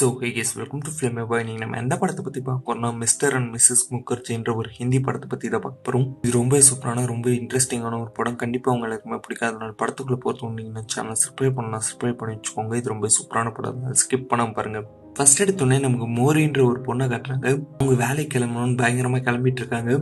So hey guys welcome to film boy நீங்கள் நம்ம எந்த படத்தை பற்றி பார்க்க மிஸ்டர் அண்ட் மிஸ்ஸஸ் முகர்ஜின்ற ஒரு ஹிந்தி படத்தை பற்றி இதை பார்க்க போகிறோம் இது ரொம்ப சூப்பரான ரொம்ப இன்ட்ரெஸ்டிங்கான ஒரு படம். கண்டிப்பாக உங்களுக்கு பிடிக்காதனால படத்துக்குள்ளே பொறுத்து நீங்கள் சேனல் சப்ஸ்கிரைப் பண்ணலாம். சப்ஸ்கிரைப் பண்ணி வச்சுக்கோங்க. இது ரொம்ப சூப்பரான படம். ஸ்கிப் பண்ணாம பாருங்க. ஃபர்ஸ்ட் எடுத்தோடனே நமக்கு மோரின்ற ஒரு பொண்ணை காட்டுறாங்க. அவங்க வேலைக்கு கிளம்பணும்னு பயங்கரமாக கிளம்பிட்டு இருக்காங்க.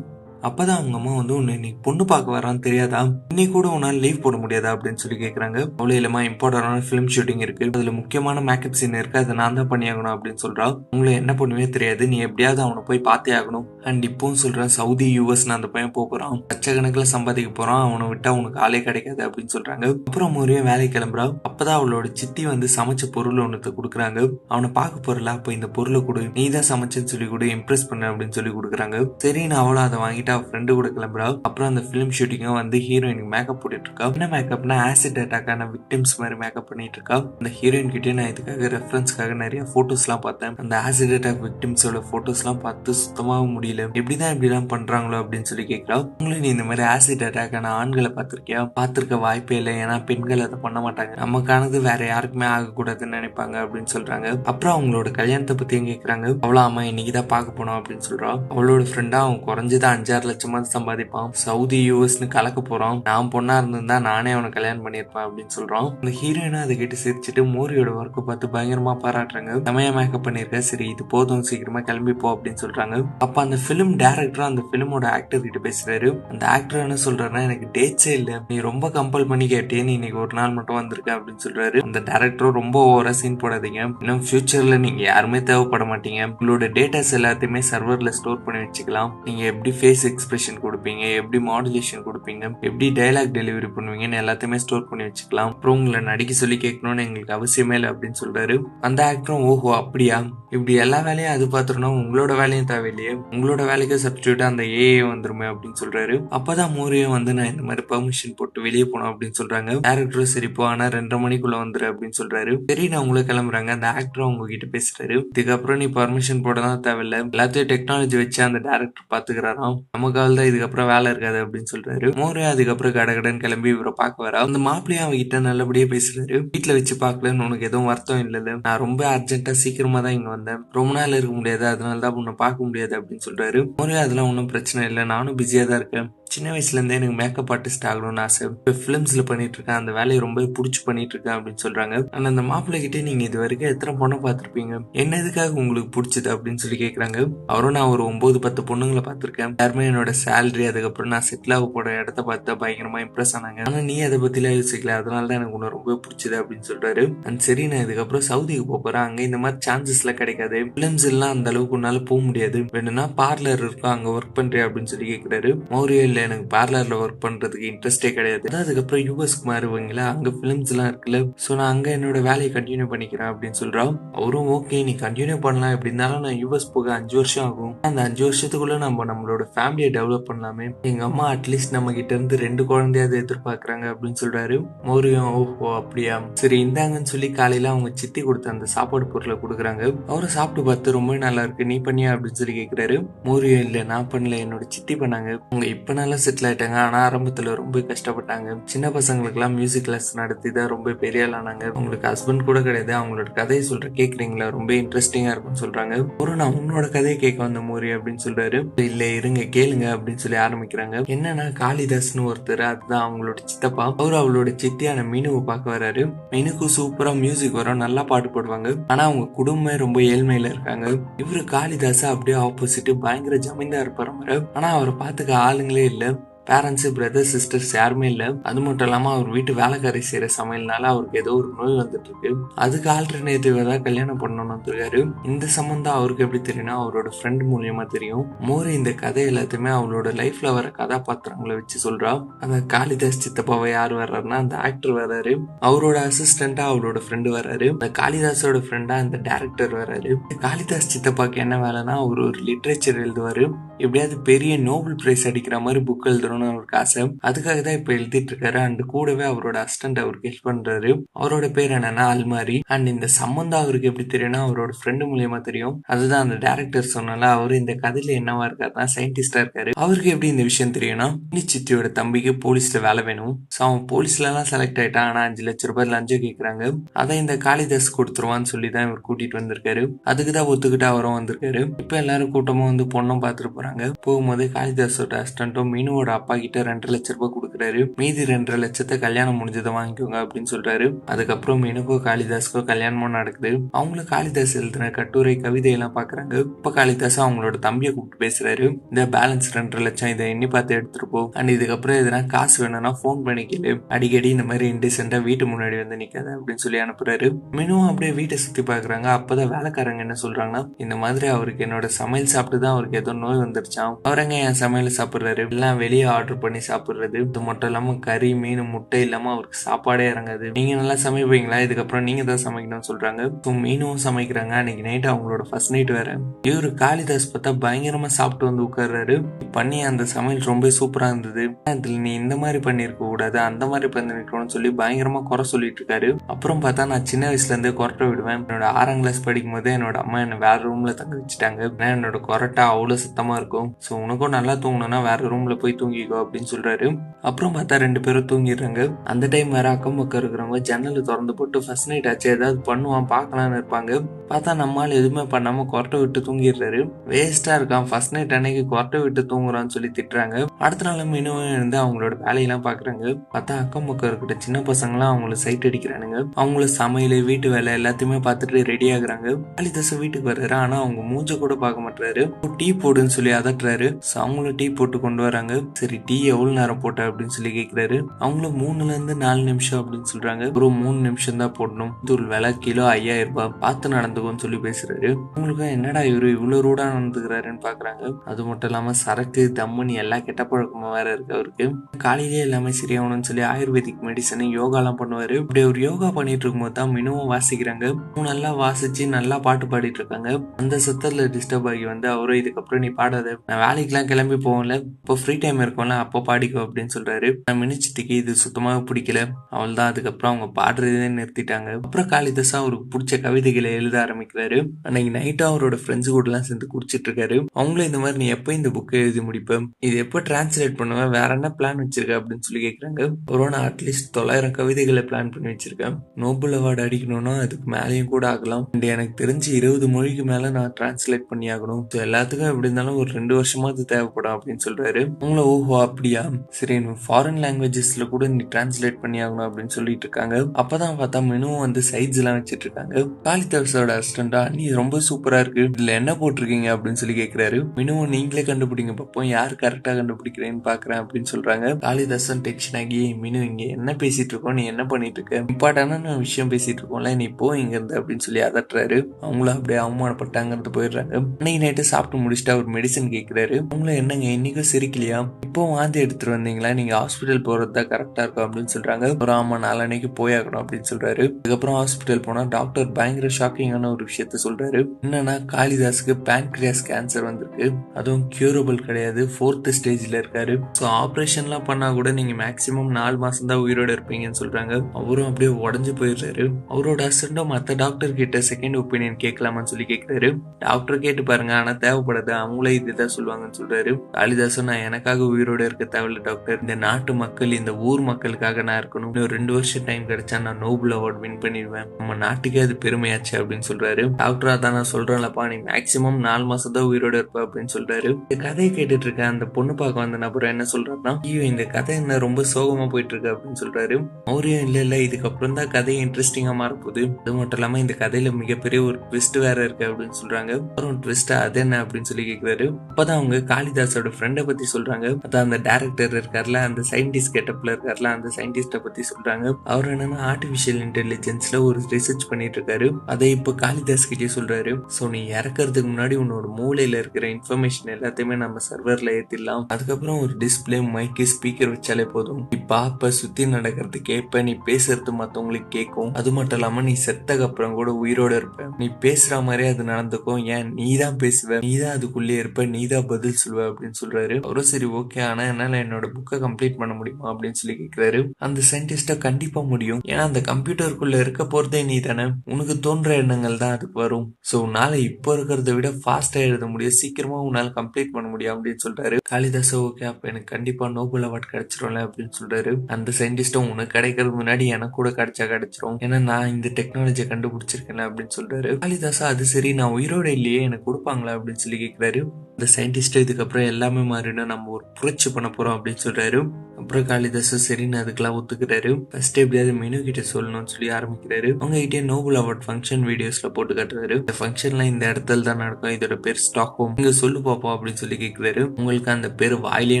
அப்பதான் அவங்க அம்மா வந்து உன்னை இன்னைக்கு பொண்ணு பார்க்க வரான்னு தெரியாதா? இன்னைக்கு கூட உன்னால லீவ் போட முடியாதா அப்படின்னு சொல்லி கேக்குறாங்க. அவ்வளோ இல்லமா இம்பார்ட்டன்டான ஃபிலிம் ஷூட்டிங் இருக்கு. அதுல முக்கியமான மேக்கப் சீன் இருக்கு. அதை நான் தான் பண்ணியாகணும் அப்படின்னு சொல்றா. உங்களை என்ன பண்ணுவே தெரியாது. நீ எப்படியாவது அவனை போய் பார்த்தே ஆகணும். அண்ட் இப்பவும் சொல்றேன் சவுதி யூஎஸ் அந்த பையன் போக போறான். லட்சக்கணக்கில் சம்பாதிக்க போறான். அவனை விட்டா உனக்கு ஆளே கிடைக்காது அப்படின்னு சொல்றாங்க. அப்புறம் முறையும் வேலைக்கு கிளம்புறா. அப்பதான் அவளோட சித்தி வந்து சமைச்ச பொருள் ஒன்றத்தை கொடுக்குறாங்க. அவனை பார்க்க போறல. அப்போ இந்த பொருளை கொடு. நீ தான் சமைச்சேன்னு சொல்லி கொடு. இம்ப்ரெஸ் பண்ண அப்படின்னு சொல்லி கொடுக்குறாங்க. சரி நான் அவளும் அதை வாங்கிட்டு அவ ஃப்ரெண்டு கூட கிளம்புறா. அப்புறம் அந்த ஃபிலிம் ஷூட்டிங்கும் வந்து ஹீரோயினுக்கு மேக்கப் போட்டுட்டு இருக்கா என்ன மேக்கப்னா ஆசிட் அட்டாக்கான விக்டிம்ஸ் மாதிரி மேக்கப் பண்ணிட்டு இருக்கா அந்த ஹீரோயின் கிட்டே நான் இதுக்காக ரெஃபரன்ஸ்க்காக நிறைய ஃபோட்டோஸ்லாம் பார்த்தேன். அந்த ஆசிட் அட்டாக் விக்டிம்ஸோட ஃபோட்டோஸ்லாம் பார்த்து சுத்தமாக முடியல. எப்படிதான் இப்படிலாம் பண்ணுறாங்களோ பண்றாங்களோ அப்படின்னு சொல்லி கேட்குறா உங்களும் நீ இந்த மாதிரி ஆசிட் அட்டாக்கான ஆண்களை பார்த்திருக்கியா? பார்த்துருக்க வாய்ப்பே இல்லை. ஏன்னா பெண்கள் அதை பண்ண மாட்டாங்க. நமக்கானது வேற யாருக்குமே ஆகக்கூடாதுன்னு நினைப்பாங்க அப்படின்னு சொல்றாங்க. அப்புறம் அவங்களோட கல்யாணத்தை பத்தியும் கேட்கறாங்க அவ்வளோ அம்மா இன்னைக்கு தான் பார்க்க போனோம் அப்படின்னு சொல்றா. அவளோட ஃப்ரெண்டா அவன் குறைஞ்சது அஞ்சாறு லட்சமாவது சம்பாதிப்பான். சவுதி யூஎஸ்னு கலக்க போறான். நான் பொண்ணா இருந்திருந்தா நானே அவனை கல்யாணம் பண்ணியிருப்பேன் அப்படின்னு சொல்றான். இந்த ஹீரோயினா அதை கேட்டு சிரிச்சுட்டு மோரியோட ஒர்க்கை பார்த்து பயங்கரமா பாராட்டுறாங்க. செமையா மேக்கப் பண்ணிருக்க சரி இது போதும் சீக்கிரமா கிளம்பி போ அப்படின்னு சொல்றாங்க. அப்ப அந்த பிலிம் டேரக்டரும் அந்த பிலிமோட ஆக்டர் கிட்ட பேசுறாரு. அந்த ஆக்டர் என்ன சொல்றாருன்னா எனக்கு டேட்ஸே இல்ல. நீ ரொம்ப கம்பல் பண்ணி கேட்டே நீ இன்னைக்கு ஒரு நாள் மட்டும் வந்திருக்க அப்படின்னு சொல்றாரு. அந்த டேரக்டரும் ரொம்ப ஓவரா சீன் போடாதீங்க. இன்னும் ஃபியூச்சர்ல நீங்க யாருமே தேவைப்பட மாட்டீங்க. உங்களோட டேட்டாஸ் எல்லாத்தையுமே சர்வர்ல ஸ்டோர் பண்ணி வச்சுக்கலாம். நீங்க எப்படி ஃபேஸ் எக்ஸ்பிரஷன் கொடுப்பீங்க எப்படி மாடுலேஷன் கொடுப்பீங்க எப்படி டைலாக் டெலிவரி பண்ணுவீங்கன்னு எல்லாத்தையுமே ஸ்டோர் பண்ணி வச்சுக்கலாம். அப்புறம் உங்களை நடிக்க சொல்லி கேட்கணும்னு எங்களுக்கு அவசியமே இல்லை அப்படின்னு சொல்றாரு. அந்த ஆக்டரும் ஓஹோ அப்படியா? இப்படி எல்லா வேலையும் அது பார்த்துருனா உங்களோட வேலையும் தேவையில்லையே. உங்களோட வேலைக்கு சப்ஸ்டியூட்டா அந்த ஏஏ வந்துருமே அப்படின்னு சொல்றாரு. அப்பதான் மூரியும் வந்து நான் இந்த மாதிரி பெர்மிஷன் போட்டு வெளியே போனோம் அப்படின்னு சொல்றாங்க. டேரக்டரும் சரிப்போ ஆனா ரெண்டரை மணிக்குள்ள வந்துரு அப்படின்னு சொல்றாரு. சரி நான் உங்களை கிளம்புறாங்க. அந்த ஆக்டரும் உங்ககிட்ட பேசுறாரு. இதுக்கப்புறம் நீ பர்மிஷன் போட தான் தேவையில்ல. எல்லாத்தையும் டெக்னாலஜி வச்சு அந்த டேரக்டர் பாத்துக்கிறாராம். நமக்கால் தான் இதுக்கப்புறம் வேலை இருக்காது அப்படின்னு சொல்றாரு. மோரே அதுக்கப்புறம் கடகடன் கிளம்பி இவரை பார்க்க வரா அந்த மாப்பிள்ளையும் அவகிட்ட நல்லபடியா பேசுறாரு. வீட்டுல வச்சு பார்க்கலன்னு உனக்கு எதுவும் வருத்தம் இல்லைல்ல. நான் ரொம்ப அர்ஜென்ட்டா சீக்கிரமா தான் இங்க வந்தேன். ரொம்ப நாள் இருக்க முடியாது. அதனால தான் உன்னை பார்க்க முடியாது அப்படின்னு சொல்றாரு. மோரே அதெல்லாம் ஒன்றும் பிரச்சனை இல்லை. நானும் பிஸியா தான் இருக்கேன். சின்ன வயசுலேருந்தே எனக்கு மேக்கப் ஆர்டிஸ்ட் ஆகணும்னு ஆசை. இப்போ ஃபிலிம்ஸில் பண்ணிட்டு அந்த வேலையை ரொம்ப பிடிச்சி பண்ணிட்டுருக்கேன் அப்படின்னு சொல்கிறாங்க ஆனால் அந்த மாப்பிள்ளை கிட்டே நீங்கள் இது வரைக்கும் எத்தனை பொண்ணை பார்த்துருப்பீங்க? என்ன எதுக்காக உங்களுக்கு பிடிச்சது அப்படின்னு சொல்லி கேட்குறாங்க அவரும் நான் ஒரு ஒம்பது பத்து பொண்ணுங்களை பார்த்துருக்கேன். யாருமே என்னோட சேலரி அதுக்கப்புறம் நான் செட்டில் ஆக இடத்த பார்த்து பயங்கரமாக இம்ப்ரெஸ் ஆனாங்க. ஆனால் நீ அதை பற்றிலாம் யோசிக்கல. அதனால தான் எனக்கு உன்னை ரொம்ப பிடிச்சது அப்படின்னு சொல்கிறாரு அண்ட் சரி நான் இதுக்கப்புறம் சவுதிக்கு போக அங்கே இந்த மாதிரி சான்சஸ்லாம் கிடைக்காது. பிலிம்ஸ் எல்லாம் அந்த அளவுக்கு உன்னால போக முடியாது. வேணும்னா பார்லர் இருக்கும் அங்கே ஒர்க் பண்றியா? அப்படின்னு சொல்லி கேட்குறாரு மௌரியோ எனக்கு பார்லர்ல ஒர்க் பண்றதுக்கு இன்ட்ரெஸ்டே கிடையாது. அதுக்கப்புறம் யூஎஸ்க்கு மாறுவீங்களா? அங்க பிலிம்ஸ் எல்லாம் இருக்குல்ல. சோ நான் அங்க என்னோட வேலையை கண்டினியூ பண்ணிக்கிறேன் அப்படின்னு சொல்றான் அவரும் ஓகே நீ கண்டினியூ பண்ணலாம். எப்படி இருந்தாலும் நான் யூஎஸ் போக அஞ்சு வருஷம் ஆகும். அந்த அஞ்சு வருஷத்துக்குள்ள நம்ம நம்மளோட ஃபேமிலியை டெவலப் பண்ணலாமே. எங்க அம்மா அட்லீஸ்ட் நம்ம கிட்ட இருந்து ரெண்டு குழந்தையாவது எதிர்பார்க்கறாங்க அப்படின்னு சொல்றாரு. மௌரியம் ஓஹோ அப்படியா? சரி இந்தாங்கன்னு சொல்லி காலையில அவங்க சித்தி கொடுத்த அந்த சாப்பாடு பொருளை கொடுக்குறாங்க. அவரும் சாப்பிட்டு பார்த்து ரொம்ப நல்லா இருக்கு. நீ பண்ணியா? அப்படின்னு சொல்லி கேக்குறாரு. மௌரியம் இல்ல நான் பண்ணல. என்னோட சித்தி பண்ணாங்க. அவங்க இப்ப நல்லா செட்டில் ஆயிட்டாங்க. ஆனால் ஆரம்பத்தில் ரொம்ப கஷ்டப்பட்டாங்க. சின்ன பசங்களுக்குலாம் மியூசிக் கிளாஸ் நடத்தி தான் ரொம்ப பெரிய ஆளானாங்க. அவங்களுக்கு உங்களுக்கு ஹஸ்பண்ட் கூட கிடையாது. அவங்களோட கதையை சொல்ற கேட்குறீங்களா ரொம்ப இன்ட்ரெஸ்டிங்காக இருக்கும்னு சொல்றாங்க. ஒரு நான் உன்னோட கதையை கேட்க வந்த மூரி அப்படின்னு சொல்றாரு. இல்ல இருங்க கேளுங்க அப்படின்னு சொல்லி ஆரம்பிக்கிறாங்க. என்னன்னா காளிதாஸ்னு ஒருத்தர் அதுதான் அவங்களோட சித்தப்பா. அவர் அவளோட சித்தியான மீனுவை பார்க்க வராரு. மீனுக்கு சூப்பரா மியூசிக் வரும். நல்லா பாட்டு பாடுவாங்க. ஆனா அவங்க குடும்பமே ரொம்ப ஏழ்மையில இருக்காங்க. இவரு காளிதாஸ் அப்படியே ஆப்போசிட் பயங்கர ஜமீன்தார் பரம்பரை. ஆனா அவரை பார்த்துக்க ஆளுங்களே இல்ல. né? பேரண்ட்ஸு பிரதர் சிஸ்டர்ஸ் யாருமே இல்லை. அது மட்டும் இல்லாம அவர் வீட்டு வேலைக்காரி செய்யற சமையல்னால அவருக்கு ஏதோ ஒரு நோய் வந்துட்டு இருக்கு அதுக்கு ஆல்டர்னேட்டிவ் ஏதாவது கல்யாணம் பண்ணணும்னு வந்துருக்காரு. இந்த சம்மந்தம் அவருக்கு எப்படி தெரியும்னா அவரோட ஃப்ரெண்ட் மூலியமாக தெரியும். மோரி இந்த கதை எல்லாத்தையுமே அவளோட லைஃப்ல வர கதாபாத்திரங்களை வச்சு சொல்றா. அந்த காளிதாஸ் சித்தப்பாவை யார் வர்றாருன்னா அந்த ஆக்டர் வர்றாரு. அவரோட அசிஸ்டண்டா அவரோட ஃப்ரெண்டு வர்றாரு. அந்த காளிதாஸோட ஃப்ரெண்டா அந்த டேரக்டர் வர்றாரு. காளிதாஸ் சித்தப்பாக்கு என்ன வேலைன்னா அவர் ஒரு லிட்ரேச்சர் எழுதுவாரு. எப்படியாவது பெரிய நோபல் பிரைஸ் அடிக்கிற மாதிரி புக் எழுதுறோம். இருக்கணும்னு அவருக்கு ஆசை. அதுக்காக தான் இப்ப எழுதிட்டு இருக்காரு அண்ட் கூடவே அவரோட அசிஸ்டன்ட் அவருக்கு ஹெல்ப் பண்றாரு. அவரோட பேர் என்னன்னா அல்மாரி. அண்ட் இந்த சம்பந்தம் அவருக்கு எப்படி தெரியும்னா அவரோட ஃப்ரெண்டு மூலியமா தெரியும். அதுதான் அந்த டேரக்டர் சொன்னால அவரு இந்த கதையில என்னவா இருக்காருன்னா சயின்டிஸ்டா இருக்காரு. அவருக்கு எப்படி இந்த விஷயம் தெரியும்னா சித்தியோட தம்பிக்கு போலீஸ்ல வேலை வேணும். ஸோ அவன் போலீஸ்ல எல்லாம் செலக்ட் ஆயிட்டான். ஆனா அஞ்சு லட்ச ரூபாய் லஞ்சம் கேட்கறாங்க அதை இந்த காளிதாஸ் கொடுத்துருவான்னு சொல்லி தான் இவர் கூட்டிட்டு வந்திருக்காரு. அதுக்கு தான் ஒத்துக்கிட்டு அவரும் வந்திருக்காரு. இப்ப எல்லாரும் கூட்டமா வந்து பொண்ணும் பார்த்துட்டு போறாங்க. போகும்போது காளிதாஸோட அசிஸ்டன்ட்டும் மீனுவோட அப்பா கிட்ட ரெண்டரை லட்ச ரூபாய் கொடுக்குறாரு. மீதி ரெண்டரை லட்சத்தை கல்யாணம் முடிஞ்சதை வாங்கிக்கோங்க அப்படின்னு சொல்றாரு. அதுக்கப்புறம் மீனுக்கோ காளிதாஸ்க்கோ கல்யாணமும் நடக்குது. அவங்களும் காளிதாஸ் எழுதுன கட்டுரை கவிதை எல்லாம் பாக்குறாங்க இப்ப காளிதாஸ் அவங்களோட தம்பியை கூப்பிட்டு பேசுறாரு. இந்த பேலன்ஸ் ரெண்டரை லட்சம் இதை எண்ணி பார்த்து எடுத்துருப்போம் அண்ட் இதுக்கப்புறம் எதனா காசு வேணும்னா ஃபோன் பண்ணி கேளு. அடிக்கடி இந்த மாதிரி இன்டிசென்டா வீட்டு முன்னாடி வந்து நிக்காத அப்படின்னு சொல்லி அனுப்புறாரு. மினுவும் அப்படியே வீட்டை சுத்தி பாக்குறாங்க அப்பதான் வேலைக்காரங்க என்ன சொல்றாங்கன்னா இந்த மாதிரி அவருக்கு என்னோட சமையல் சாப்பிட்டு தான் அவருக்கு ஏதோ நோய் வந்துருச்சாம். அவரங்க என் சமையல் சாப்பிடுறாரு. எல்லாம் வெளியே ஆர்டர் பண்ணி சாப்பிட்றது. இது மட்டும் இல்லாமல் கறி மீன் முட்டை இல்லாமல் அவருக்கு சாப்பாடே இறங்காது. நீங்கள் நல்லா சமைப்பீங்களா? இதுக்கப்புறம் நீங்கள் தான் சமைக்கணும்னு சொல்கிறாங்க இப்போ மீனும் சமைக்கிறாங்க. அன்னைக்கு நைட் அவங்களோட ஃபர்ஸ்ட் நைட் வேறு. இவரு காளிதாஸ் பார்த்தா பயங்கரமாக சாப்பிட்டு வந்து உட்கார்றாரு. பண்ணி அந்த சமையல் ரொம்ப சூப்பராக இருந்தது. இதுல நீ இந்த மாதிரி பண்ணியிருக்க கூடாது. அந்த மாதிரி பண்ணிருக்கணும்னு சொல்லி பயங்கரமாக குறை சொல்லிட்டு இருக்காரு. அப்புறம் பார்த்தா நான் சின்ன வயசுலேருந்து கொரட்டை விடுவேன். என்னோட ஆறாம் கிளாஸ் படிக்கும் போதே என்னோட அம்மா என்ன வேற ரூம்ல தங்க வச்சுட்டாங்க. ஏன்னா என்னோட கொரட்டை அவ்வளோ சத்தமாக இருக்கும். ஸோ உனக்கும் நல்லா தூங்கணும்னா வேற ரூம்ல போய் தூங்கிக்கோ அப்படின்னு சொல்றாரு. அப்புறம் பார்த்தா ரெண்டு பேரும் தூங்கிடுறாங்க. அந்த டைம் வேற அக்கம் பக்கம் இருக்கிறவங்க ஜன்னல் திறந்து போட்டு ஃபர்ஸ்ட் நைட் ஆச்சு ஏதாவது பண்ணுவான் பார்க்கலாம்னு இருப்பாங்க. பார்த்தா நம்மால் எதுவுமே பண்ணாம கொரட்டை விட்டு தூங்கிடுறாரு. வேஸ்டா இருக்கான். ஃபர்ஸ்ட் நைட் அன்னைக்கு கொரட்டை விட்டு தூங்குறான்னு சொல்லி திட்டுறாங்க. அடுத்த நாள் மீனவும் இருந்து அவங்களோட வேலையெல்லாம் பாக்குறாங்க பார்த்தா அக்கம் பக்கம் இருக்கிற சின்ன பசங்களாம் அவங்கள சைட் அடிக்கிறானுங்க. அவங்கள சமையல் வீட்டு வேலை எல்லாத்தையுமே பார்த்துட்டு ரெடி ஆகுறாங்க. காளிதாச வீட்டுக்கு வர்றாரு. ஆனா அவங்க மூஞ்ச கூட பார்க்க மாட்டாரு டீ போடுன்னு சொல்லி அதட்டுறாரு. அவங்களும் டீ போட்டு கொண்டு வராங்க சரி டீ எவ்வளவு நேரம் போட்ட அப்படின்னு சொல்லி கேக்குறாரு. அவங்களும் மூணுல இருந்து நாலு நிமிஷம் அப்படின்னு சொல்றாங்க. ஒரு மூணு நிமிஷம் தான் போடணும். தூள் விலை கிலோ ஐயாயிரம் ரூபாய். பார்த்து நடந்துக்கோன்னு சொல்லி பேசுறாரு. உங்களுக்கு என்னடா இவரு இவ்வளவு ரூடா நடந்துக்கிறாருன்னு பாக்குறாங்க. அது மட்டும் இல்லாம சரக்கு தம்முன்னு எல்லா கெட்ட பழக்கமும் வேற இருக்கு அவருக்கு. காலையிலேயே எல்லாமே சரியாகணும்னு சொல்லி ஆயுர்வேதிக் மெடிசன் யோகாலாம் பண்ணுவாரு. இப்படி ஒரு யோகா பண்ணிட்டு இருக்கும்போது தான் மினுவும் வாசிக்கிறாங்க. நல்லா வாசிச்சு நல்லா பாட்டு பாடிட்டு இருக்காங்க. அந்த சத்தத்துல டிஸ்டர்ப் ஆகி வந்து அவரும் இதுக்கப்புறம் நீ பாடாத. நான் வேலைக்கெல்லாம் கிளம்பி போகல. இப்போ ஃப்ரீ டைம் இருக்கும் பண்ண அப்போ பாடிக்கோ அப்படின்னு சொல்றாரு. நான் மினிச்சிட்டுக்கு இது சுத்தமாக பிடிக்கல. அவள் தான் அதுக்கப்புறம் அவங்க பாடுறதே நிறுத்திட்டாங்க. அப்புறம் காளிதாசா அவருக்கு பிடிச்ச கவிதைகளை எழுத ஆரம்பிக்கிறாரு. அன்னைக்கு நைட்டா அவரோட ஃப்ரெண்ட்ஸ் கூட எல்லாம் சேர்ந்து குடிச்சிட்டு இருக்காரு அவங்களும் இந்த மாதிரி நீ எப்போ இந்த புக்கை எழுதி முடிப்பேன் இது எப்போ டிரான்ஸ்லேட் பண்ணுவேன் வேற என்ன பிளான் வச்சிருக்க? அப்படின்னு சொல்லி கேக்குறாங்க. ஒரு நான் அட்லீஸ்ட் தொள்ளாயிரம் கவிதைகளை பிளான் பண்ணி வச்சிருக்கேன். நோபல் அவார்டு அடிக்கணும்னா அதுக்கு மேலேயும் கூட ஆகலாம். அண்ட் எனக்கு தெரிஞ்சு இருபது மொழிக்கு மேல நான் டிரான்ஸ்லேட் பண்ணி ஆகணும் எல்லாத்துக்கும் எப்படி இருந்தாலும் ஒரு ரெண்டு வருஷமா அது தேவைப்படும் அப்படின்னு சொல்றாரு. அவங்கள ஓஹோ ஓ அப்படியா? சரி ஃபாரின் லாங்குவேஜஸ்ல கூட நீ டிரான்ஸ்லேட் பண்ணி ஆகணும் அப்படின்னு சொல்லிட்டு இருக்காங்க. அப்பதான் பார்த்தா மெனுவும் வந்து சைட்ஸ் எல்லாம் வச்சிட்டு இருக்காங்க. காளிதாஸோட அசிஸ்டண்டா நீ ரொம்ப சூப்பரா இருக்கு. இதுல என்ன போட்டிருக்கீங்க? அப்படின்னு சொல்லி கேக்குறாரு. மெனுவும் நீங்களே கண்டுபிடிங்க பார்ப்போம் யார் கரெக்டா கண்டுபிடிக்கிறேன்னு பாக்குறேன் அப்படின்னு சொல்றாங்க. காளிதாசன் டென்ஷன் ஆகி மினு இங்க என்ன பேசிட்டு இருக்கோம்? நீ என்ன பண்ணிட்டு இருக்க? இம்பார்ட்டன்டான விஷயம் பேசிட்டு இருக்கோம்ல. நீ போ இங்க இருந்து அப்படின்னு சொல்லி அதட்டுறாரு. அவங்களும் அப்படியே அவமானப்பட்டாங்கிறது போயிடுறாங்க. அன்னைக்கு நைட்டு சாப்பிட்டு முடிச்சுட்டு அவர் மெடிசன் கேட்கிறாரு அவங்களும் என்னங்க? இன்னைக்கும் சிரிக்கலையா? இப்போ வாந்தி எடுத்துட்டு வந்தீங்களா? நீங்க ஹாஸ்பிட்டல் போறது தான் கரெக்டா இருக்கும் அப்படின்னு சொல்றாங்க. ஒரு ஆமா நாளன்னைக்கு போயாகணும் அப்படின்னு சொல்றாரு. அதுக்கப்புறம் ஹாஸ்பிட்டல் போனா டாக்டர் பயங்கர ஷாக்கிங்கான ஒரு விஷயத்த சொல்றாரு. என்னன்னா காளிதாஸுக்கு பேன்க்ரியாஸ் கேன்சர் வந்திருக்கு. அதுவும் கியூரபிள் கிடையாது. ஃபோர்த் ஸ்டேஜ்ல இருக்காரு. ஸோ ஆப்ரேஷன்லாம் பண்ணா கூட நீங்க மேக்சிமம் நாலு மாசம் தான் உயிரோட இருப்பீங்கன்னு சொல்றாங்க. அவரும் அப்படியே உடஞ்சு போயிடுறாரு. அவரோட அசண்டும் மற்ற டாக்டர் கிட்ட செகண்ட் ஒப்பீனியன் கேட்கலாமான்னு சொல்லி கேட்கிறாரு. டாக்டர் கேட்டு பாருங்க ஆனா தேவைப்படாது. அவங்களே இதுதான் சொல்லுவாங்கன்னு சொல்றாரு. காளிதாசன் நான் எனக்காக உயிர் உயிரோட இருக்க தேவையில்ல டாக்டர் இந்த நாட்டு மக்கள் இந்த ஊர் மக்களுக்காக நான் இருக்கணும். இன்னும் ரெண்டு வருஷம் டைம் கிடைச்சா நான் நோபல் அவார்ட் வின் பண்ணிடுவேன். நம்ம நாட்டுக்கே அது பெருமையாச்சு அப்படின்னு சொல்றாரு. டாக்டரா தான் நான் சொல்றேன்லப்பா நீ மேக்சிமம் நாலு மாசம் தான் உயிரோட இருப்ப அப்படின்னு சொல்றாரு. இந்த கதையை கேட்டுட்டு இருக்க அந்த பொண்ணு பார்க்க வந்த நபர் என்ன சொல்றாருன்னா ஐயோ இந்த கதை என்ன ரொம்ப சோகமா போயிட்டு இருக்கு அப்படின்னு சொல்றாரு. அவரையும் இல்ல இல்ல இதுக்கப்புறம் தான் கதை இன்ட்ரெஸ்டிங்கா மாறப்போகுது. அது மட்டும் இல்லாம இந்த கதையில மிகப்பெரிய ஒரு ட்விஸ்ட் வேற இருக்கு அப்படின்னு சொல்றாங்க. அப்புறம் ட்விஸ்ட் அது என்ன அப்படின்னு சொல்லி கேக்குறாரு. அப்பதான் அவங்க காளிதாஸோட ஃப்ரெண்டை பத்தி சொல்றாங்க. பார்த்தா அந்த டேரக்டர் இருக்கார்ல அந்த சயின்டிஸ்ட் கெட்டப்ல இருக்கார்ல அந்த சயின்டிஸ்ட பத்தி சொல்றாங்க. அவர் என்னன்னா ஆர்டிபிஷியல் இன்டெலிஜென்ஸ்ல ஒரு ரிசர்ச் பண்ணிட்டு இருக்காரு. அதை இப்ப காளிதாஸ் கிட்டே சொல்றாரு. ஸோ நீ இறக்கறதுக்கு முன்னாடி உன்னோட மூலையில இருக்கிற இன்ஃபர்மேஷன் எல்லாத்தையுமே நம்ம சர்வர்ல ஏத்திடலாம். அதுக்கப்புறம் ஒரு டிஸ்பிளே மைக்கு ஸ்பீக்கர் வச்சாலே போதும். நீ பாப்ப சுத்தி நடக்கிறது கேட்ப நீ பேசுறது மத்தவங்களுக்கு கேட்கும் அது மட்டும் இல்லாம நீ செத்தக்கு அப்புறம் கூட உயிரோட இருப்ப. நீ பேசுற மாதிரியே அது நடந்துக்கும். ஏன் நீ தான் பேசுவ? நீ தான் அதுக்குள்ளே இருப்ப. நீ தான் பதில் சொல்லுவ அப்படின்னு சொல்றாரு. அவரும் சரி ஓகே ஆனால் என்னால் என்னோட புக்கை கம்ப்ளீட் பண்ண முடியுமா அப்படின்னு சொல்லி கேட்கிறாரு அந்த சயின்டிஸ்ட்டை கண்டிப்பாக முடியும். ஏன்னா அந்த கம்ப்யூட்டருக்குள்ளே இருக்க போகிறதே நீ தானே உனக்கு தோன்ற எண்ணங்கள் தான் அதுக்கு வரும். ஸோ உன்னால் இப்போ இருக்கிறத விட ஃபாஸ்ட்டாக எழுத முடியும். சீக்கிரமாக உன்னால் கம்ப்ளீட் பண்ண முடியும் அப்படின்னு சொல்கிறாரு காளிதாஸ் ஓகே அப்போ எனக்கு கண்டிப்பாக நோபல் அவார்ட் கிடச்சிரும்ல அப்படின்னு சொல்கிறாரு அந்த சயின்டிஸ்ட்டும் உனக்கு கிடைக்கிறது முன்னாடி எனக்கு கூட கிடைச்சா கிடைச்சிரும். ஏன்னா நான் இந்த டெக்னாலஜியை கண்டுபிடிச்சிருக்கேன் அப்படின்னு சொல்கிறாரு காளிதாசா அது சரி நான் உயிரோட இல்லையே எனக்கு கொடுப்பாங்களா? அப்படின்னு சொல்லி கேட்கிறாரு இந்த சயின்டிஸ்ட் இதுக்கப்புறம் எல்லாமே மாறிடும் நம்ம ஒரு புரட்சி பண்ண போறோம் அப்படின்னு சொல்றாரு. அப்புறம் காளிதாசும் சரின்னு அதுக்கெல்லாம் ஒத்துக்கிறாரு. ஃபர்ஸ்ட் எப்படியாவது மெனு கிட்ட சொல்லணும்னு சொல்லி ஆரம்பிக்கிறாரு. அவங்க கிட்டே நோபல் அவார்ட் ஃபங்க்ஷன் வீடியோஸ்ல போட்டு காட்டுறாரு. இந்த ஃபங்க்ஷன்லாம் இந்த இடத்துல தான் நடக்கும். இதோட பேர் ஸ்டாக் ஹோம் இங்க சொல்லு பாப்போம் அப்படின்னு சொல்லி கேட்கிறாரு உங்களுக்கு அந்த பேர் வாயிலே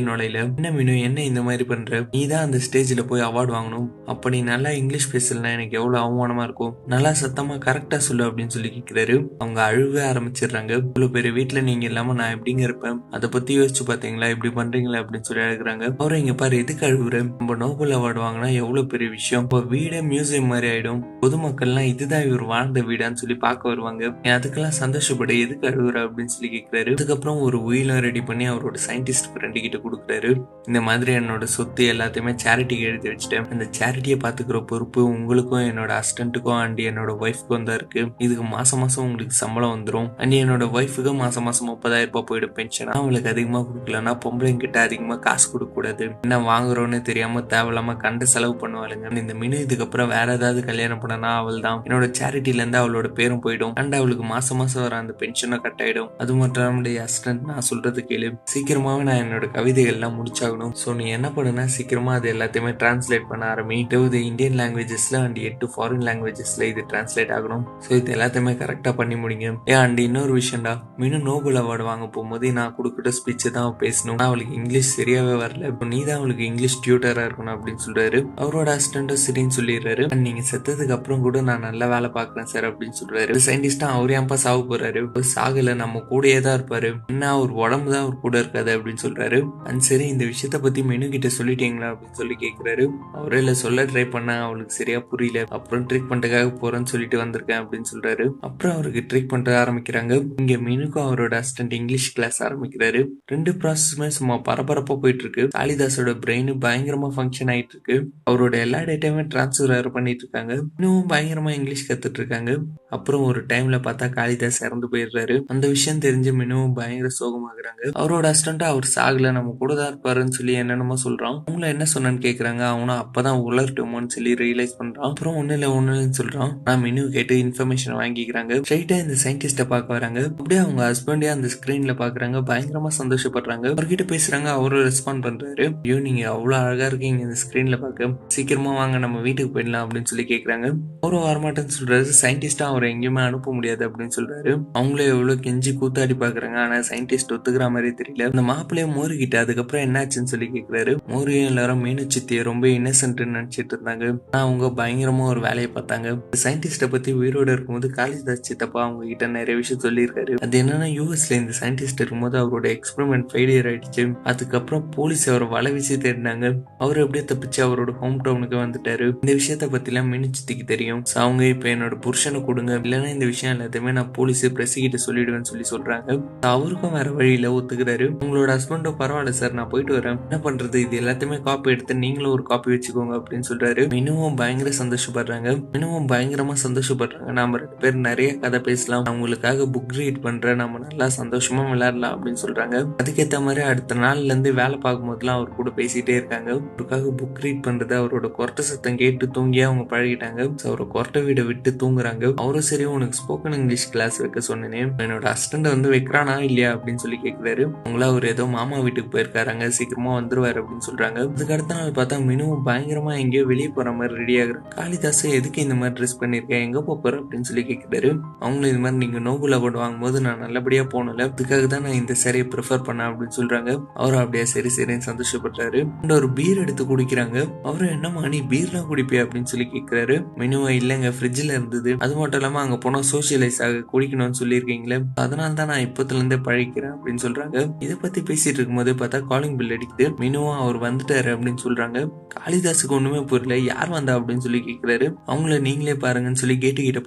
நுழையில. என்ன மெனு? என்ன இந்த மாதிரி பண்ற? நீ தான் அந்த ஸ்டேஜ்ல போய் அவார்டு வாங்கணும். அப்படி நல்லா இங்கிலீஷ் பேசலாம் எனக்கு எவ்வளவு அவமானமா இருக்கும்? நல்லா சத்தமா கரெக்டா சொல்லு அப்படின்னு சொல்லி கேட்கிறாரு அவங்க அழுவே ஆரம்பிச்சிடுறாங்க. இவ்வளவு பேர் வீட்டுல நீங்க இல்லாம நான் எப்படி வெயிட்டிங் இருப்பேன். அதை பத்தி யோசிச்சு பாத்தீங்களா? இப்படி பண்றீங்களா? அப்படின்னு சொல்லி அழுகுறாங்க. அவரை இங்க பாரு எதுக்கு அழுகுற நம்ம நோபல் அவார்டு வாங்கினா எவ்வளவு பெரிய விஷயம்? இப்போ வீடே மியூசியம் மாதிரி ஆயிடும். பொதுமக்கள்லாம் இதுதான் இவர் வாழ்ந்த வீடான்னு சொல்லி பார்க்க வருவாங்க. அதுக்கெல்லாம் சந்தோஷப்படு எதுக்கு அழுகுற அப்படின்னு சொல்லி கேட்கிறாரு அதுக்கப்புறம் ஒரு உயிலும் ரெடி பண்ணி அவரோட சயின்டிஸ்ட் ஃப்ரெண்டு கிட்ட கொடுக்குறாரு. இந்த மாதிரி என்னோட சொத்து எல்லாத்தையுமே சேரிட்டிக்கு எழுதி வச்சுட்டேன். அந்த சேரிட்டியை பாத்துக்கிற பொறுப்பு உங்களுக்கும் என்னோட அசிஸ்டன்ட்டுக்கும் அண்ட் என்னோட ஒய்ஃப்க்கும் தான் இருக்கு. இதுக்கு மாசம் மாசம் உங்களுக்கு சம்பளம் வந்துடும் அண்ட் என்னோட ஒய்ஃபுக்கு மாசம் மாசம் முப்பதாயிரம் ரூபாய் போயிடும் பென்ஷன் அவங்களுக்கு அதிகமாக கொடுக்கலன்னா பொம்பளைங்க கிட்ட அதிகமாக காசு கொடுக்க கூடாது. என்ன வாங்குறோன்னு தெரியாம தேவையில்லாம கண்டு செலவு பண்ணுவாளுங்க. இந்த மினு இதுக்கப்புறம் வேற ஏதாவது கல்யாணம் பண்ணனா அவள் தான் என்னோட சேரிட்டிலேருந்து அவளோட பேரும் போயிடும். அண்ட் அவளுக்கு மாசம் மாசம் வர அந்த பென்ஷனும் கட் ஆயிடும் அது மட்டும் இல்லாமல் அசிஸ்டன்ட் நான் சொல்றது கேளு. சீக்கிரமாவே நான் என்னோட கவிதைகள்லாம் முடிச்சாகணும். ஸோ நீ என்ன பண்ணுனா சீக்கிரமா அது எல்லாத்தையுமே டிரான்ஸ்லேட் பண்ண ஆரம்பி. இருபது இந்தியன் லாங்குவேஜஸ்ல அண்ட் எட்டு ஃபாரின் லாங்குவேஜஸ்ல இது டிரான்ஸ்லேட் ஆகணும். ஸோ இது எல்லாத்தையுமே கரெக்டாக பண்ணி முடிங்க. ஏன் அண்ட் இன்னொரு விஷயம்டா. மினு நோபல் அவார்டு வாங்க போ. போகும்போது நான் கொடுக்குற ஸ்பீச்சு தான் பேசணும். அவளுக்கு இங்கிலீஷ் சரியாவே வரல. இப்போ நீ தான் அவளுக்கு இங்கிலீஷ் டியூட்டராக இருக்கணும் அப்படின்னு சொல்றாரு. அவரோட அசிஸ்டண்ட்டும் சரின்னு சொல்லிடுறாரு. அண்ட் நீங்க செத்ததுக்கு அப்புறம் கூட நான் நல்ல வேலை பார்க்குறேன் சார் அப்படின்னு சொல்றாரு. சயின்டிஸ்டாக அவர் ஏன்பா சாக போறாரு. இப்போ சாகல நம்ம கூடயே தான் இருப்பாரு. என்ன அவர் உடம்பு தான் அவர் கூட இருக்காது அப்படின்னு சொல்றாரு. அண்ட் சரி இந்த விஷயத்த பத்தி மெனு கிட்ட சொல்லிட்டீங்களா அப்படின்னு சொல்லி கேக்குறாரு. அவரே இல்லை சொல்ல ட்ரை பண்ண அவளுக்கு சரியா புரியல. அப்புறம் ட்ரீட் பண்றதுக்காக போறேன்னு சொல்லிட்டு வந்திருக்கேன் அப்படின்னு சொல்றாரு. அப்புறம் அவருக்கு ட்ரீட் பண்ற ஆரம்பிக்கிறாங்க. இங்க மெனுக்கும் அவரோட அசிஸ்டன்ட் இங்கிலீஷ் கிளாஸ் ஆரம்பிக்கிறாரு. ரெண்டு ப்ராசஸுமே சும்மா பரபரப்பா போயிட்டு இருக்கு காளிதாஸோட பிரெயின் பயங்கரமா ஃபங்க்ஷன் ஆயிட்டு இருக்கு அவரோட எல்லா டேட்டாவுமே டிரான்ஸ்ஃபர் பண்ணிட்டு இருக்காங்க இன்னும் பயங்கரமா இங்கிலீஷ் கத்துட்டு இருக்காங்க அப்புறம் ஒரு டைம்ல பார்த்தா காளிதாஸ் இறந்து போயிடுறாரு. அந்த விஷயம் தெரிஞ்சு மினுவும் பயங்கர சோகமாகறாங்க. அவரோட அசிஸ்டன்ட் அவர் சாகல நம்ம கூட தான் இருப்பாருன்னு சொல்லி என்னென்னமோ சொல்றான். அவங்கள என்ன சொன்னான்னு கேக்குறாங்க? அவனும் அப்பதான் உலர்ட்டோமோன்னு சொல்லி ரியலைஸ் பண்றான். அப்புறம் ஒண்ணு இல்ல ஒண்ணு இல்லைன்னு சொல்றான். நான் மினு கேட்டு இன்ஃபர்மேஷன் வாங்கிக்கிறாங்க. ஸ்ட்ரைட்டா இந்த சயின்டிஸ்ட பார்க்க வராங்க. அப்படியே அவங்க ஹஸ்பண்டே அந்த ஸ்கிரீன்ல பாக்குறாங்க பயங்கரமா சந்தோஷப்படுறாங்க. அவர்கிட்ட பேசுறாங்க அவரும் ரெஸ்பாண்ட் பண்றாரு. ஐயோ நீங்க அவ்வளவு அழகா இருக்கீங்க இந்த ஸ்கிரீன்ல பார்க்க. சீக்கிரமா வாங்க நம்ம வீட்டுக்கு போயிடலாம் அப்படின்னு சொல்லி கேக்குறாங்க. அவரும் வரமாட்டேன்னு சொல்றாரு. சயின்டிஸ்டா அவர் எங்கேயுமே அனுப்ப முடியாது அப்படின்னு சொல்றாரு. அவங்களே எவ்வளவு கெஞ்சி கூத்தாடி பாக்குறாங்க. ஆனா சயின்டிஸ்ட் ஒத்துக்கிற மாதிரி தெரியல. அந்த மாப்பிள்ளைய மோரு கிட்ட அதுக்கப்புறம் என்னாச்சுன்னு சொல்லி கேக்குறாரு. மோரியும் எல்லாரும் மீனு சித்திய ரொம்ப இன்னசென்ட் நினைச்சிட்டு இருந்தாங்க. ஆனா அவங்க பயங்கரமா ஒரு வேலையை பார்த்தாங்க. சயின்டிஸ்ட பத்தி உயிரோட இருக்கும்போது காளிதாஸ் சித்தப்பா அவங்க கிட்ட நிறைய விஷயம் சொல்லியிருக்காரு. அது என்னன்னா யூஎஸ்ல இந்த சயின்டிஸ்ட் இருக்கும்போது அவரோட எக்ஸ்பெரிமெண்ட் ஃபெயிலியர் ஆயிடுச்சு. அதுக்கப்புறம் போலீஸ் அவரை வலை வீசி தேடினாங்க. அவர் எப்படியே தப்பிச்சு அவரோட ஹோம் டவுனுக்கு வந்துட்டாரு. இந்த விஷயத்த பத்திலாம் மீனு சித்திக்கு தெரியும் அவங்க இப்ப என்னோட புருஷனை கொடுங்க இல்லைன்னா இந்த விஷயம் எல்லாத்தையுமே நான் போலீஸ் பிரஸ் கிட்ட சொல்லிடுவேன்னு சொல்லி சொல்றாங்க. அவருக்கும் வேற வழியில ஒத்துக்கிறாரு. உங்களோட ஹஸ்பண்டும் பரவாயில்ல சார் நான் போயிட்டு வரேன். என்ன பண்றது? இது எல்லாத்தையுமே காப்பி எடுத்து நீங்களும் ஒரு காப்பி வச்சுக்கோங்க அப்படின்னு சொல்றாரு. மினுவும் பயங்கர சந்தோஷப்படுறாங்க. மினுவும் பயங்கரமா சந்தோஷப்படுறாங்க. நாம ரெண்டு பேர் நிறைய கதை பேசலாம். அவங்களுக்காக புக் ரீட் பண்றேன். நம்ம நல்லா சந்தோஷமா விளையாடலாம் அப்படின்னு சொல்றாங்க. அதுக்கேத்த மாதிரி அடுத்த நாள்ல இருந்து வேலை பார்க்கும் போதெல்லாம் அவர் கூட பேசிட்டே இருக்காங்க. அவருக்காக புக் ரீட் பண்றது அவரோட கொரட்டை சத்தம் கேட்டு தூங்கியே அவங்க பழகிட்டாங்க. அவரோட அவரை கொரட்டை வீடை விட்டு தூங்குறாங்க. அவரும் சரி உனக்கு ஸ்போக்கன் இங்கிலீஷ் கிளாஸ் வைக்க சொன்னேனே. என்னோட ஹஸ்பண்ட் வந்து வைக்கிறானா இல்லையா அப்படின்னு சொல்லி கேட்குறாரு அவங்களா அவர் ஏதோ மாமா வீட்டுக்கு போயிருக்காராங்க சீக்கிரமா வந்துருவாரு அப்படின்னு சொல்றாங்க. அதுக்கு அடுத்த நாள் பார்த்தா மினுவும் பயங்கரமா எங்கேயோ வெளியே போற மாதிரி ரெடி ஆகுறாங்க காளிதாஸ் எதுக்கு இந்த மாதிரி ட்ரெஸ் பண்ணிருக்கேன் எங்க போற? அப்படின்னு சொல்லி கேட்குறாரு அவங்களும் இது மாதிரி நீங்க நோபல் அவார்டு வாங்கும்போது நான் நல்லபடியா போனல அதுக்காக தான் நான் இந்த சேரையை ப்ரிஃபர் பண்ணேன் அப்படின்னு சொல்றாங்க. அவரும் அப்படியே சரி சரின்னு சந்தோஷப்படுறாரு அண்ட் ஒரு பீர் எடுத்து குடிக்கிறாங்க. அவரும் என்னம்மா நீ பீர்லாம் குடிப்பியா? அப்படின்னு சொல்லி கேட்குறாரு மினுவா இல்லைங்க ஃப்ரிட்ஜ்ல இருந்தது. அது மட்டும் இல்லாம இல்லாமல் அங்கே போனால் சோசியலைஸ் ஆக குடிக்கணும்னு சொல்லியிருக்கீங்களே? அதனால தான் நான் இப்போத்துலேருந்தே பழகிக்கிறேன் அப்படின்னு சொல்கிறாங்க இதை பற்றி பேசிகிட்டு இருக்கும்போது பார்த்தா காலிங் பில் அடிக்குது. மினுவா அவர் வந்துட்டாரு அப்படின்னு சொல்கிறாங்க காளிதாஸுக்கு ஒன்றுமே புரியல. யார் வந்தா அப்படின்னு சொல்லி கேட்குறாரு அவங்கள நீங்களே பாருங்கன்னு சொல்லி கேட்டு கிட்ட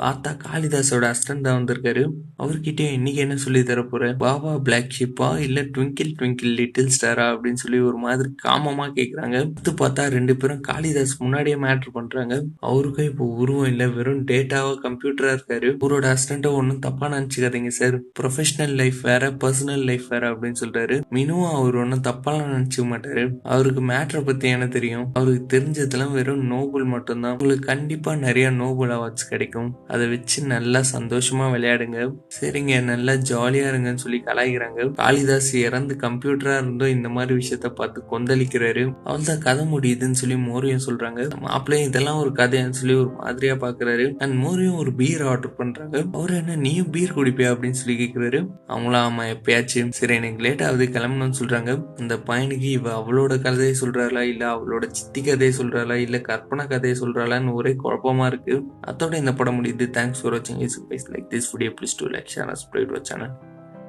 பார்த்தா காளிதாஸோட அஸ்டன் தான் வந்திருக்காரு. அவர்கிட்ட இன்னைக்கு என்ன சொல்லி தர போற பாபா பிளாக் ஷிப்பா இல்ல ட்விங்கிள் ட்விங்கிள் லிட்டில் ஸ்டாரா அப்படின்னு சொல்லி ஒரு மாதிரி காமமா கேக்குறாங்க. அடுத்து பார்த்தா ரெண்டு பேரும் காளிதாஸ் முன்னாடியே மேட்ரு பண்றாங்க. அவருக்கும் இப்போ உருவம் இல்ல. வெறும் டேட்டா டேட்டாவா கம்ப்யூட்டரா இருக்காரு. அவரோட அசிஸ்டண்ட ஒன்றும் தப்பா நினச்சிக்காதீங்க சார் ப்ரொஃபஷனல் லைஃப் வேற பர்சனல் லைஃப் வேற அப்படின்னு சொல்றாரு. மினுவும் அவர் ஒன்றும் தப்பாலாம் நினச்சிக்க மாட்டாரு. அவருக்கு மேட்ரை பத்தி என்ன தெரியும்? அவருக்கு தெரிஞ்சதெல்லாம் வெறும் நோபல் மட்டும்தான். உங்களுக்கு கண்டிப்பா நிறைய நோபல் அவார்ட்ஸ் கிடைக்கும். அதை வச்சு நல்லா சந்தோஷமா விளையாடுங்க. சரிங்க நல்லா ஜாலியா இருங்கன்னு சொல்லி கலாய்க்கிறாங்க. காளிதாஸ் இறந்து கம்ப்யூட்டரா இருந்தும் இந்த மாதிரி விஷயத்த பார்த்து கொந்தளிக்கிறாரு. அவள்தான் கதை முடியுதுன்னு சொல்லி மோரியம் சொல்றாங்க. மாப்பிள்ளையும் இதெல்லாம் ஒரு கதைன்னு சொல்லி ஒரு மாதிரியா பாக்குறாரு அண்ட் அவரையும் ஒரு பீர் ஆர்டர் பண்றாங்க அவர் என்ன நீயும் பீர் குடிப்பியா? அப்படின்னு சொல்லி கேட்கிறாரு அவங்களாம் ஆமா எப்பயாச்சும் சரி எனக்கு லேட் ஆகுது கிளம்பணும்னு சொல்றாங்க. அந்த பையனுக்கு இவ அவளோட கதையை சொல்றாளா? இல்ல அவளோட சித்தி கதையை சொல்றாளா? இல்ல கற்பனை கதையை சொல்றாளான்னு ஒரே குழப்பமா இருக்கு. அதோட இந்த படம் முடியுது. தேங்க்ஸ் ஃபார் வாட்சிங் is like this video please do like share subscribe channel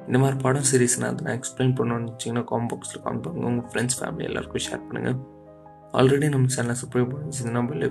இந்த மாதிரி படம் சீரிஸ் நான் அதை நான் எக்ஸ்பிளைன் பண்ணணும்னு வச்சிங்கன்னா காம் பாக்ஸில் காமெண்ட் பண்ணுங்க. உங்கள் ஃப்ரெண்ட்ஸ் ஃபேமிலி எல்லாருக்கும் ஷேர் பண்ணுங்கள் ஆல்ரெடி நம்ம சேனலை சப்ஸ்கிரைப் பண்ணிச்சுன்னா பெல்லை